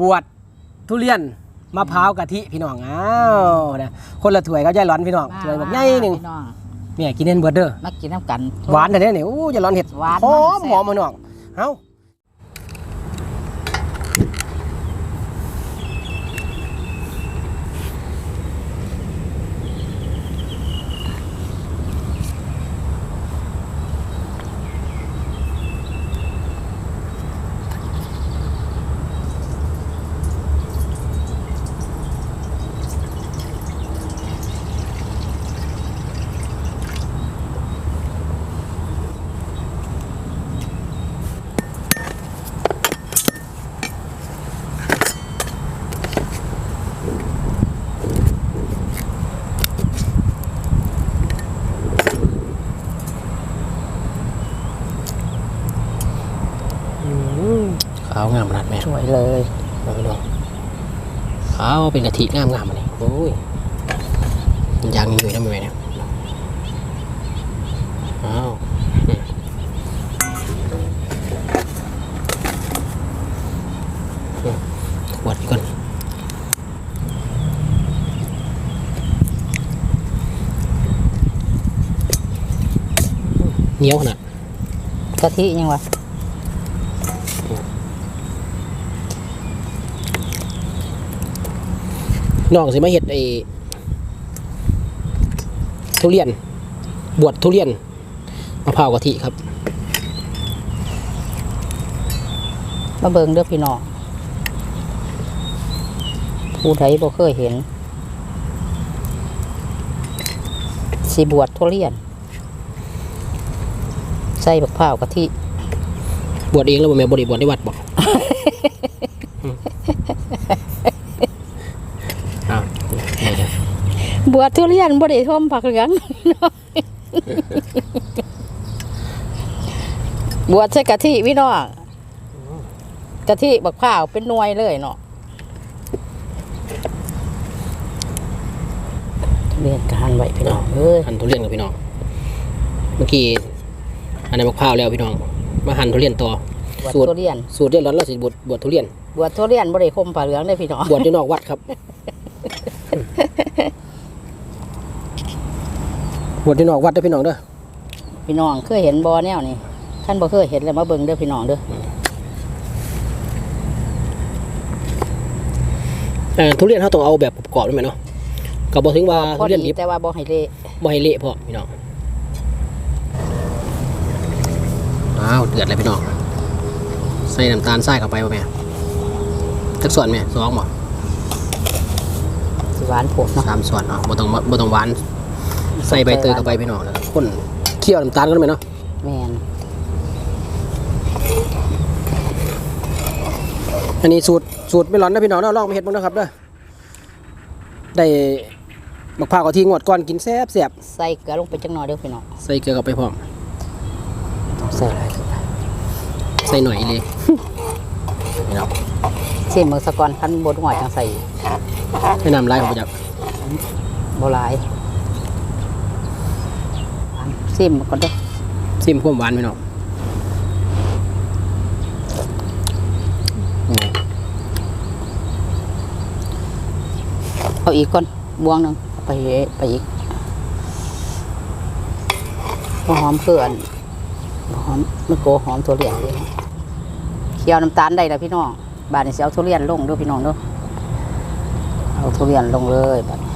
บวชทุเรียนมะพร้าวกะทิพี่น้องอ้าวนะคนละถ้วยก็ยายหลอนพี่น้องถ้วยบักใหญ่หนึ่งพี่น้องเนี่ยกินเน้นเบิดเด้อมากินน้ำกันหวานแต่เนี้ยนี่โอ้ยายหลอนเห็ดหวานหอมมันแซ่บหอมพี่น้องเอ้า ขาวงามขนาดแม่สวยเลยมาพี่น้องขาวเป็นกะทิงามงามอันนี้โอ้ยยังอยู่นะแม่เนี่ยอ้าวอืมอืมขวดก่อนเหนียวขนาดกะทิยังวะ น้องสิมาเฮ็ดไอ้ทุเรียน บวชทุเรียนมะพร้าวกะทิครับมาเบิ่งเด้อพี่น้องผู้ใดบ่เคยเห็น สีบวชทุเรียน ใส่บักพร้าวกะทิบวชเองแล้วบ่แม่บ่ได้บวชในวัดบ่อืมอ้าวนี่จ้ะ บวชทุเรียนบ่ได้ทมผักเหลืองบวชใส่กะทิพี่น้องกะทิบักพร้าวเป็นหน่วยเลยเนาะเรียนการไว้พี่น้องเอ้ยหั่นทุเรียนกับพี่น้อง เมื่อกี้อันนั้นมะพร้าวแล้วพี่น้อง มาหั่นทุเรียนต่อ บวชสูตร ทุเรียน สูตรเรียนร้อนเราสิบวชบวชทุเรียน บวชทุเรียนบ่ได้คมผักเหลืองเลยพี่น้องบวชที่นอกวัดครับ บวชที่นอกวัดเด้อพี่น้องเด้อพี่น้องเคยเห็นบ่แนวนี่ท่านบ่เคยเห็นแล้วมาเบิ่งเด้อพี่น้องเด้อเอ่อทุเรียนเขาต้องเอาแบบกรอบๆด้วยไหมเนาะก็บอกถึงว่าพอทุเรียนดีดิบแต่ว่าบ่ให้เละบ่ให้เละพอพี่น้องอ้าวเดือดเลยพี่น้องใส่น้ำตาลทรายเข้าไปป่ะแม่จักส่วนแม่สองบ่ สิหวานโพดเนาะ สามส่วนเนาะบ่ต้องบ่ต้องหวาน ใส่ใบเตยเข้าไปพี่น้องแล้วก็คนเคี่ยวน้ำตาลกันไหมเนาะแม่นอันนี้สูตรสูตรไม่ร้อนนะพี่น้องเนาะลองมาเฮ็ดบ้างนะครับเด้อได้บักพร้าวกะทิงวดก่อนกินแซ่บแซ่บใส่เกลือลงไปจังหน่อยเด้อพี่น้องใส่เกลือเข้าไปพร้อมใส่หลายใส่หน่อยเลยพี่น้องชิมมื้อสะก่อนคันบ่หัวจังใส่ให้น้ำลายของประจักษ์บ่หลาย ชิมก่อนเด้อซิมความหวานพี่น้องอืมเอาอีกก่อนบวงหนึงเอาไปไปอีกบ่หอมเพื่อนบ่หอมมันโกหอมทุเรียนเองเคี่ยวน้ำตาลได้แล้วพี่น้องบาดนี้สิเอาทุเรียนลงเด้อพี่น้องเด้อเอาทุเรียนลงเลยบัดนี้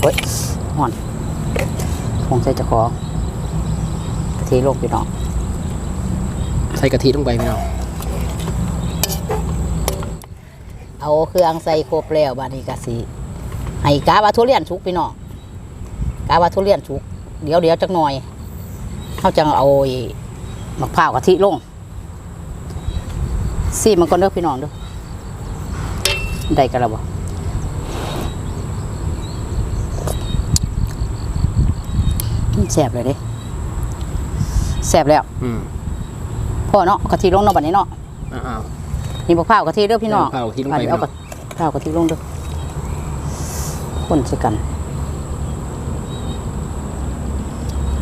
เฮ้ยห่อน คงใส่เจะของกะทิลงพี่น้องใส่กะทิลงไปพี่น้องเอาเครื่องใส่ครบแล้วบาดนี้กะสิให้กาว่าทุเรียนสุกพี่น้องกาว่าทุเรียนสุก เดี๋ยวเดี๋ยวจักหน่อยเขาจะเอาไอ้มะพร้าวกะทิลงซีมันก่อนเด้อพี่น้องเด้อได้กันแล้วบ่อืม แซ่บเลยเด้แซ่บแล้วอืมพ่อเนาะกะทิลงเนาะบัดนี้เนาะอ้าว นี่มะพร้าวกะทิเด้อพี่น้องมะพร้าวกะทิลงไปบัดนี้เอากะพร้าวกะทิลงเด้อคนใส่กัน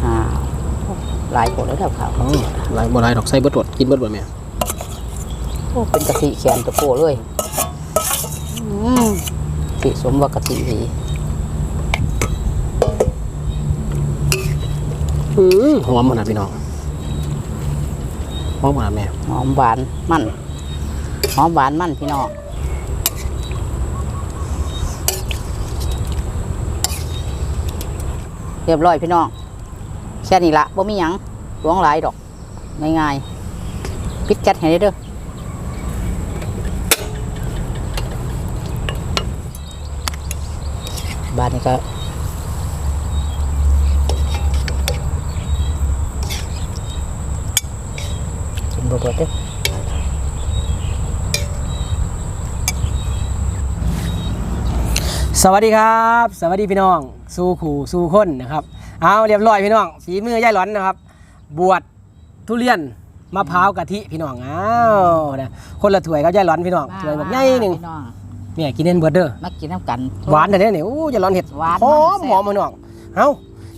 อ่าหลายคนแล้วแล้วข้าวๆอ๋อหลายบ่หลายดอกใส่เบิดหมดกินเบิดหมดแม่อ้เป็นกะทิแขนตะโกเลยอืมติสมว่ากะทิดี อืมหอมขนาดพี่น้องหอมขนาดแม่หอมหวานมันหอมหวานมันพี่น้องเรียบร้อยพี่น้องแค่นี้ละบ่มีหยังหลวงหลายดอกง่ายๆปิดแก๊สให้ได้เด้อบ้านนี้ก็ กินบ่เบิดเด้อสวัสดีครับ สวัสดีพี่น้องสู้ขู่สู้คนนะครับเอาเรียบร้อยพี่น้องฝีมือย่ายหลอนนะครับ บวชทุเรียนมะพร้าวกะทิพี่น้องอ้าวนะคนละถ้วยครับย่ายหลอนพี่น้องถ้วยแบบใหญ่หนึ่งพี่น้องเนี่ยกินเน้นเบิร์ดเด้อมากินน้ำกัน หวานแต่เนี่ยเนี่ยโอ้ย่ายหลอนเห็ดหวานหอมมันแซ่บหอมพี่น้องเอา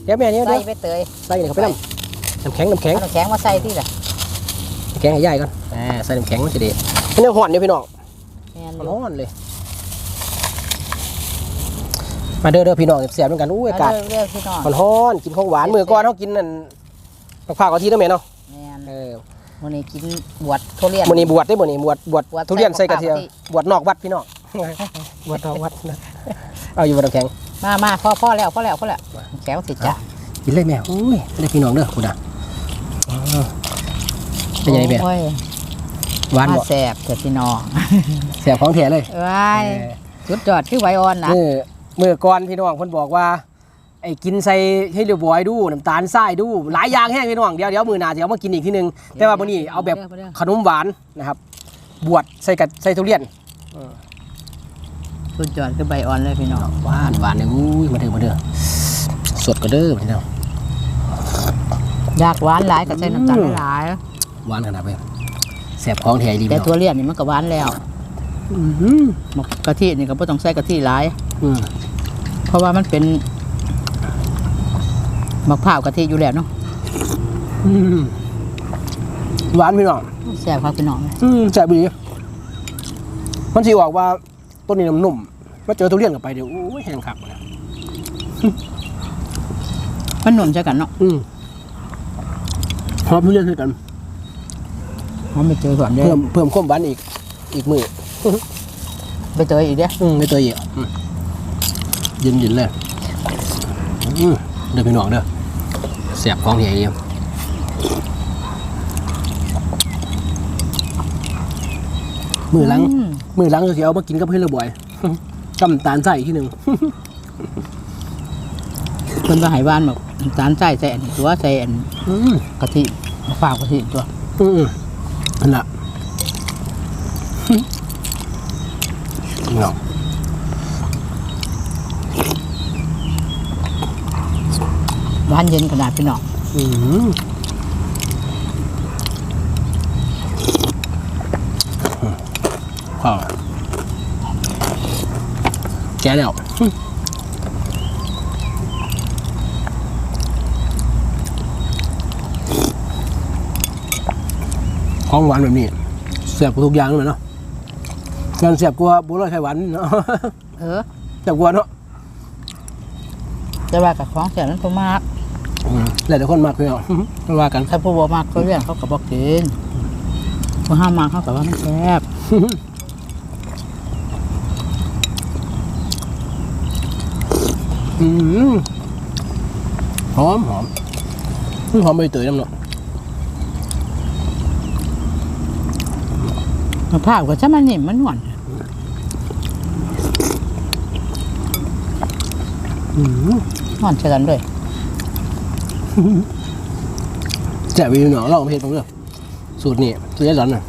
เดี๋ยวแม่เนี่ยใส่เดี๋ยวไปเตยใส่เนี่ยเขาไปน้ำน้ำแข็งน้ำแข็งเอาน้ำแข็งมาใส่ที่ละน้ำ แข็งให้ย่ายก่อนอ่าใส่น้ำแข็งมันจะดีอันนี้ห่อนเนี่ยพี่น้องแม่นอร้อนเลย มาเด้อเด้อพี่น้องเสียบๆเหมือนกันอู้อากาศเรื่อยๆพี่น้องมันฮ้อนกินของหวานมือก่อนเขากินนั่นมะพร้าวกะทินั่นแม่เนาะแม่นเออวันนี้กินบวชทุเรียน มื้อนี้บวชได้บ่นี่บวชบวชบวชทุเรียนใส่กระเทียมใส่มะพร้าวกะทิ บวชนอกวัดพี่น้อง บวชนอกวัดนะเอาอยู่บนน้ำแข็งมามาพ่อพ่อแล้วพ่อแล้วพ่อแล้วน้ำแข็งสิจ้ะกินเลยแม่อุ้ยได้พี่น้องเด้อคุณอะอ๋อ เป็นยังไงแม่โอ้ยหวานมาบ่แสบเถอะพี่น้องแซ่บของแท้เลยว้ายจุดจอดคือไวออนนะเออมื้อก่อนพี่น้องเพิ่นบอกว่า ไอ้กินใส่ให้เรียบร้อยดูน้ำตาลทรายดู หลายอย่างแห้งพี่น้องเดี๋ยวเดี๋ยวมื้อหน้าจะเอามากินอีกทีนึงแต่ว่ามื้อนี้เอาแบบขนมหวานนะครับ บวชใส่กับใส่ทุเรียนจุดจอดคือไวออนเลยพี่น้องหวานหวานเลยอุ้ยมาเด้อมาเด้อสดก็เด้อพี่น้อง อยากหวานหลายก็ใส่น้ำตาลหลาย หวานขนาดไปแสบของแท้ดีแต่พี่น้องทุเรียนนี่มันก็หวานแล้วอื้อหือกะทินี่ก็บ่ต้องใส่กะทิหลายอืมเพราะว่ามันเป็นมะพร้าวกะทิอยู่แล้วเนาะอืมหวานพี่น้องแซ่บครับพี่น้องอืมแสบดีมันสิบอกว่าต้นนี้น้ำนุ่มมาเจอทุเรียนกับไปเดี๋ยวโอ้ยแห้งคักเลยมันหนุนใช่กันเนาะอืมหอมทุเรียนด้วยกัน มันไปเจอก่อนเด้เพิ่มเพิ่มความหวานอีกอีกมือไปเจออีกเด้อืมไม่ตัวเยอะอืมเย็นเย็นๆเลยอืมเด้อพี่น้องเด้อแสบของแท้ดีมือหลังมมือหล้างก็สิเอามากินกับเพื่อนเลยบ่อยกำตาลใส่อีกที่หนึ่งเพิ่นก็ให้หวานแบบน้ำตาลใส่ใส่อันนี้ตัวใส่อันอืมกะทิมะพร้าวกะทิตัว อืม นั่นละเนาะหวานเย็นขนาดพี่น้องอืมข้าวแกแล้ว ของหวานแบบนี้เสียบกว่าทุกอย่างเลยเนาะการเสียบกว่าบัวลอยไข่หวานเนาะเออเสียบกว่าเนาะแต่ว่ากับของแซ่บนั้นบ่มากอืมแล้วแต่คนมากเลยเนาะไม่ว่ากันถ้าผู้บ่มากก็เรื่องเขาก็บ่กินผู้ห้ามมากเขาก็ว่ามันแซ่บอืมหอมหอมอืมหอมใบเตยน้ำเนาะ มะพร้าวก็จะมันนิ่มมันหวานอืมหวานใช่กันด้วยแจ่บวิวเนาะลองมาเห็ดผมเด้อสูตรนี่สูตรยายหลอนน่ะ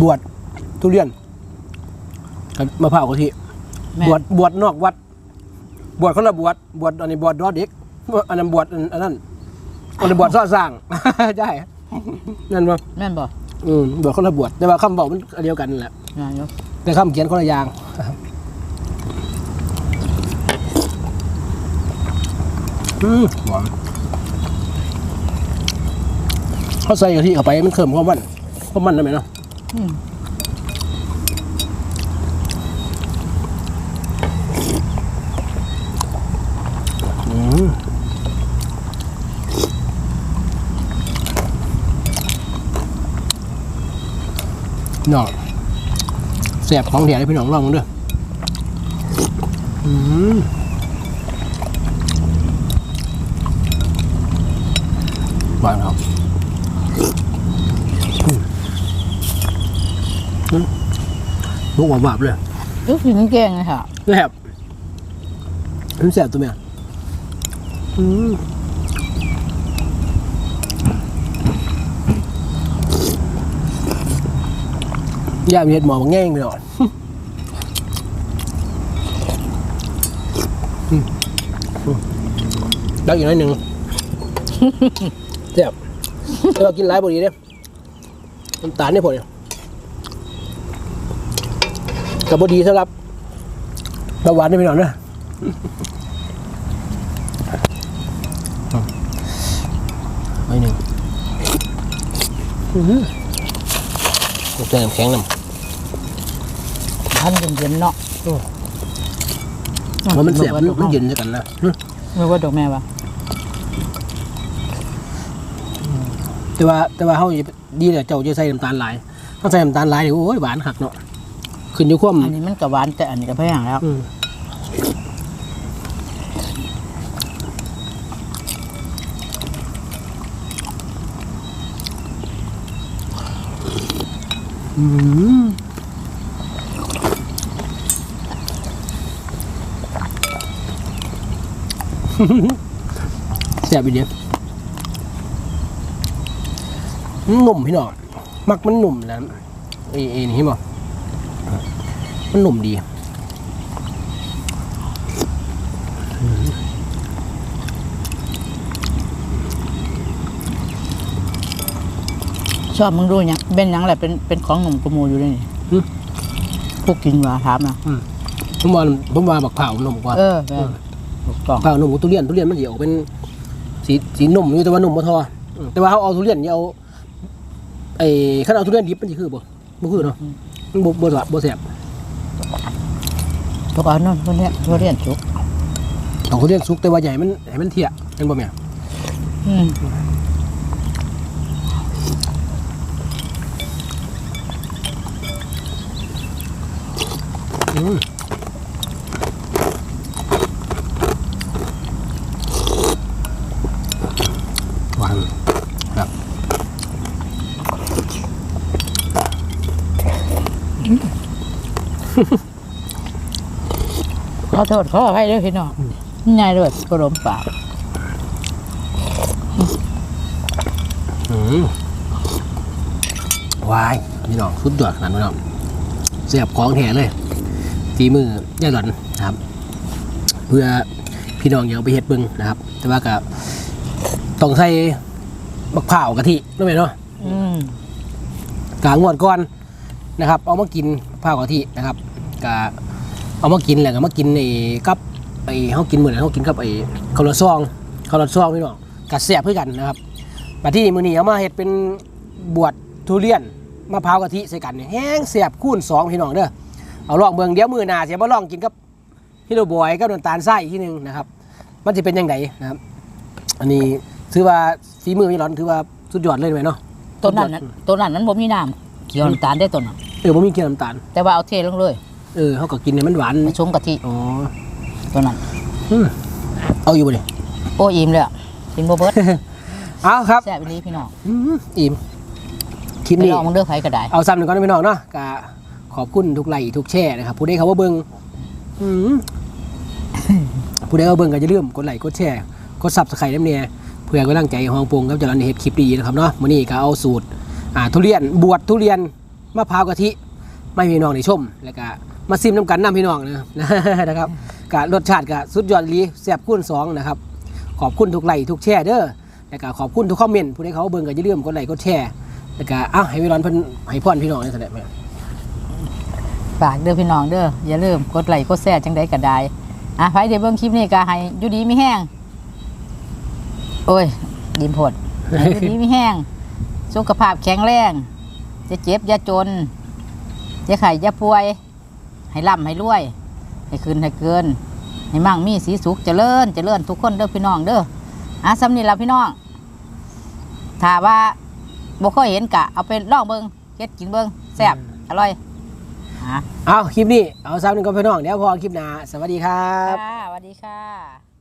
บวชทุเรียนกับมะพร้าวกะทิแม่บวชบวชนอกวัด บวชคนละบวชบวชอันนี้บวชดอเด็กอันนั้นบวชอันอันนั้ นอันนั้นบวชซ่อสร้างใช่นั่นว่าแม่นบ่อืมบวชคนละบวชแต่ว่าคำบอกมันอันเดียวกันนั่นแหละนายกแต่คำเขียนคนละอย่างอืมหวานเขาใส่กะทิเข้าไปมันเคิมความมันความมันได้ไหมเนาะอืม เนาะแสบของแถมให้พี่น้องลองกันด้วยอืมหวานครับอืมอืมลูกหวานๆเลยลูกชิ้นแกงเลยค่ะแสบมันแสบตัวเมียอืม ย่ามีเห็ดหมอบางแง่งไปหน่อยอืมอืมดักอีกหน่อยหนึ่งแซ่บแต่ว่ากินหลายบดีเด้น้ำตาลเนี่ยพอเนี่ยกับบดีสำหรับเบาหวานได้ไปหน่อยนะไว้หนึ่ง อื้อหือใส่น้ำแข็งน้ำท่านเย็นๆเนาะว่ามันเสียบมันมันเย็นด้วยกันนะหึไม่ว่าดอกแม่ปะแต่ว่าแต่ว่าเขาดีแต่เจ้าจะใส่น้ำตาลหลายถ้าใส่น้ำตาลหลายนี่โอ้ยหวานคักเนาะขึ้นอยู่ความอันนี้มันก็หวานแต่อันนี้ก็แพงแล้ว อืมแซ่บอีเดียหนุ่มพี่น้องมักมันหนุ่มนะเอเอนี่เห็นบ่มันหนุ่มดี ชอบมึงดูเนี่ยเป็นหยังแหละเป็นเป็นของหนุ่มกระมูอยู่เลยนี่หึพวกกินว่าถามนะผมว่าผมว่าบักเผาวหนุ่มกว่าเออแม่ถูกต้องเผาวหนุ่มกว่าทุเรียนทุเรียนมันเดี๋ยวเป็นสีสีหนุ่มอยู่แต่ว่าหนุ่มบ่ทออืมแต่ว่าเขาเอาทุเรียนนี่เอาไอ้ขันเอาทุเรียนดิบมันสิคือบ่บ่คือเนาะมันบ่บ่บ่แซ่บทุกอันนั่นพวกเนี้ยทุเรียนจุกเอาทุเรียนสุกแต่ว่าใหญ่มันให้มันเที่ยเห็นบ่แม่อืม หวานครับขอโทษขออภัยด้วยพี่น้องง่ายด้วยกระลมปากอืมวายพี่น้องสุดยอดขนาดนี้น้องเสียบของแท้เลย ฝีมือย่าหล่อนนะครับ เพื่อพี่น้องอย่าเอาไปเฮ็ดเบึงนะครับ แต่ว่าก็ต้องใส่บักเผาวกะทิรู้ไหมเนาะอืมกางวดก่อนนะครับ เอามากินเผาวกะทินะครับกะเอามากินแหละก็มากินไอ้กับไอ้เขากินเหมือนเขากินกับไอ้ข้าวรดซองข้าวรดซองพี่น้องกัดแสบเพื่อกันนะครับมาที่มือนี้เอามาเฮ็ดเป็นบวชทุเรียนมะพร้าวกะทิใส่กันเนี่ยแห้งแสบคูณสองพี่น้องเด้อ เอาลองเบิ่งเดี๋ยวมือหน้าเสียมาลองกินกับพี่โรบอยกับน้ำตาลไส้อีกทีหนึงนะครับ มันจะเป็นยังไงนะครับ อันนี้ถือว่าฝีมือพี่ร้อนถือว่าสุดยอดเลยไหมเนาะต้นนั้นน่ะต้นนั้นมันบ่มีน้ำเกี่ยวน้ำตาลได้ต้นน่ะเออผมมีเกลือน้ำตาลแต่ว่าเอาเทลงเลยเออเขาก็กินเนี่ยมันหวานไปชงกะทิอ๋อต้นนั้นอืมเอาอยู่บ่เนี่ยโอ้อิ่มเลยอะกินบ่เบิดเอาครับแซ่บอีหลีพี่น้องอืมอิ่มคลิปไปนี้ ลองมึงเด้อไผก็ได้ เอาซ้ำหนึ่งก่อนนะพี่น้องเนาะกะ ขอบคุณทุกไลค์ทุกแชร์นะครับผู้ใดเขาว่าเบิ่งอืมผู้ใดเขาเบิ่งก็จะเลื่อมกดไลค์กดแชร์กดซับสไครต์น้ำเนี่ยเพื่อกำลังใจของปงกับจะรันเฮ็ดคลิปดีนะครับเนาะมื้อนี้ก็เอาสูตรอ่าทุเรียนบวชทุเรียนมะพร้าวกะทิไม่มีน้องในชม แล้วก็มาซิมน้ำกันน้ำพี่น้องนะนะครับกะรสชาติก็สุดยอดอีหลีแซ่บคูณสองนะครับขอบคุณทุกไลค์ทุกแชร์เด้อแล้วก็ขอบคุณทุกคอมเมนต์ผู้ใดเขาเบิ่งก็อย่าลืมกดไลค์กดแชร์แล้วก็อ้าให้พี่ร้อนเพิ่นให้พรพี่น้องนี่แสดงไหม ฝากเด้อพี่น้องเด้ออย่าลืมกดไลค์กดแชร์จังใดก็ได้อะไผได้เบิ่งคลิปนี้ก็ให้อยู่ดีมีแห้งโอ้ยดิมโพดให้อยู่ดีมีแห้งสุขภาพแข็งแรงจะเจ็บอย่าจนจะไข่อย่าป่วย ให้ร่ำให้รวย ให้คืนให้เกิน ให้มั่งมีสีสุขเจริญเจริญทุกคนเด้อพี่น้องเด้ออะสำนีละพี่น้องถ้าว่าบ่เคยเห็นกะเอาไปลองเบิงเฮ็ดกินเบิงแซ่บอร่อยอะ เอาคลิปนี้เอาซ้ำหนึ่งก็พี่น้องเดี๋ยวพอคลิปหน้าสวัสดีครับ ค่ะสวัสดีค่ะ